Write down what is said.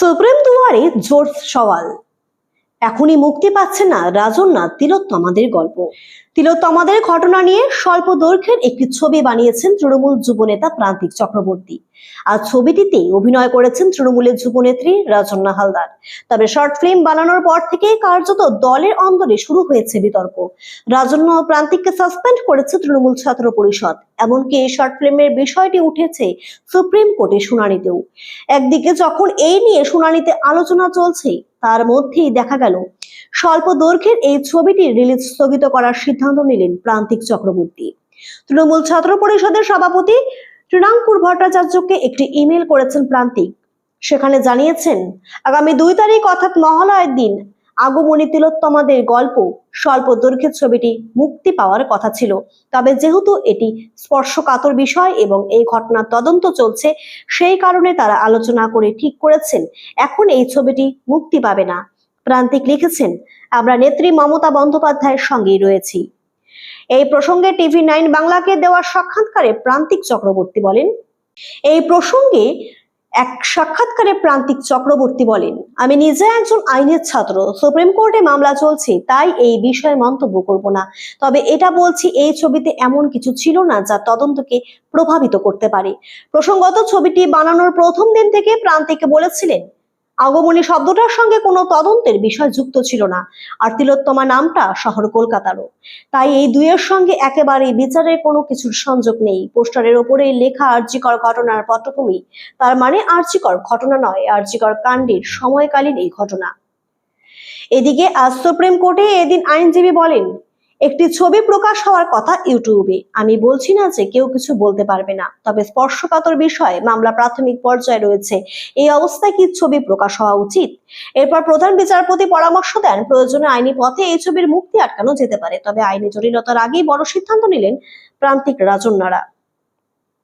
Supreme দুয়ারে জোর সওয়াল। এখনই মুক্তি পাচ্ছে না রাজন্যা তিলোত্তমাদের গল্প। তিলোত্তমাদের ঘটনা নিয়ে স্বল্প দৈর্ঘ্যের একটি ছবি বানিয়েছেন তৃণমূল যুবনেতা প্রান্তিক চক্রবর্তী। আর ছবিটিতে অভিনয় করেছেন তৃণমূলের যুবনেত্রী রাজন্না হালদার। তবে শর্ট ফিল্ম বানানোর পর থেকে কার্যত দলের অন্দরে শুরু হয়েছে বিতর্ক। রাজন্য প্রান্তিককে সাসপেন্ড করেছে তৃণমূল ছাত্র পরিষদ। এমনকি এই শর্ট ফিল্মের বিষয়টি উঠেছে সুপ্রিম কোর্টে শুনানিতেও। একদিকে যখন এই নিয়ে শুনানিতে আলোচনা চলছে, তার মধ্যেই দেখা গেল স্বল্প দৈর্ঘ্যের এই ছবিটি রিলিজ স্থগিত করার সিদ্ধান্ত নিলেন প্রান্তিক চক্রবর্তী। তৃণমূল ছাত্র পরিষদের সভাপতি তৃণাঙ্কুর ভট্টাচার্যকে একটি ইমেল করেছেন প্রান্তিক। সেখানে জানিয়েছেন, আগামী দুই তারিখ অর্থাৎ মহালয়ের দিন আগমনী তিলোত্তমাদের গল্প স্বল্প দৈর্ঘ্যের ছবিটি মুক্তি পাওয়ার কথা ছিল। তবে যেহেতু এটি স্পর্শকাতর বিষয় এবং এই ঘটনার তদন্ত চলছে, সেই কারণে তারা আলোচনা করে ঠিক করেছেন, এখন এই ছবিটি মুক্তি পাবে না। প্রান্তিক লিখেছেন, আমরা নেত্রী মমতা বন্দ্যোপাধ্যায়ের সঙ্গেই রয়েছি। এই প্রসঙ্গে টিভি নাইন বাংলাকে দেওয়া সাক্ষাৎকারে প্রান্তিক চক্রবর্তী বলেন, এই প্রসঙ্গে এক সাক্ষাৎকারে প্রান্তিক চক্রবর্তী বলেন, আমি নিজে একজন আইনের ছাত্র, সুপ্রিম কোর্টে মামলা চলছে, তাই এই বিষয়ে মন্তব্য করব না। তবে এটা বলছি, এই ছবিতে এমন কিছু ছিল না যা তদন্তকে প্রভাবিত করতে পারে। প্রসঙ্গত ছবিটি বানানোর প্রথম দিন থেকে প্রান্তিকে বলেছিলেন আগমনী শব্দটার সঙ্গে কোনো তদন্তের বিষয় যুক্ত ছিল না। আর তিলোত্তমা নামটা শহর কলকাতারও। তাই এই দুইয়ের সঙ্গে একেবারেই বিচারের কোনো কিছুর সংযোগ নেই। পোস্টারের ওপরে লেখা আর্যিকর ঘটনার পটভূমি, তার মানে আর্যিকর ঘটনা নয়, আর্যিকর কাণ্ডের সময়কালীন এই ঘটনা। এদিকে আজ সুপ্রিম কোর্টে এদিন আইনজীবী বলেন একটি ছবি প্রকাশ হওয়ার কথা ইউটিউবে। আমি বলছি না যে কেউ কিছু বলতে পারবে না, তবে স্পর্শকাতর বিষয়ে মামলা প্রাথমিক পর্যায়ে রয়েছে। এই অবস্থায় কি ছবি প্রকাশ হওয়া উচিত? এরপর প্রধান বিচারপতি পরামর্শ দেন, প্রয়োজনে আইনি পথে এই ছবির মুক্তি আটকানো যেতে পারে, তবে আইনি জটিলতার আগেই বড় সিদ্ধান্ত নিলেন প্রান্তিক রাজন্যারা।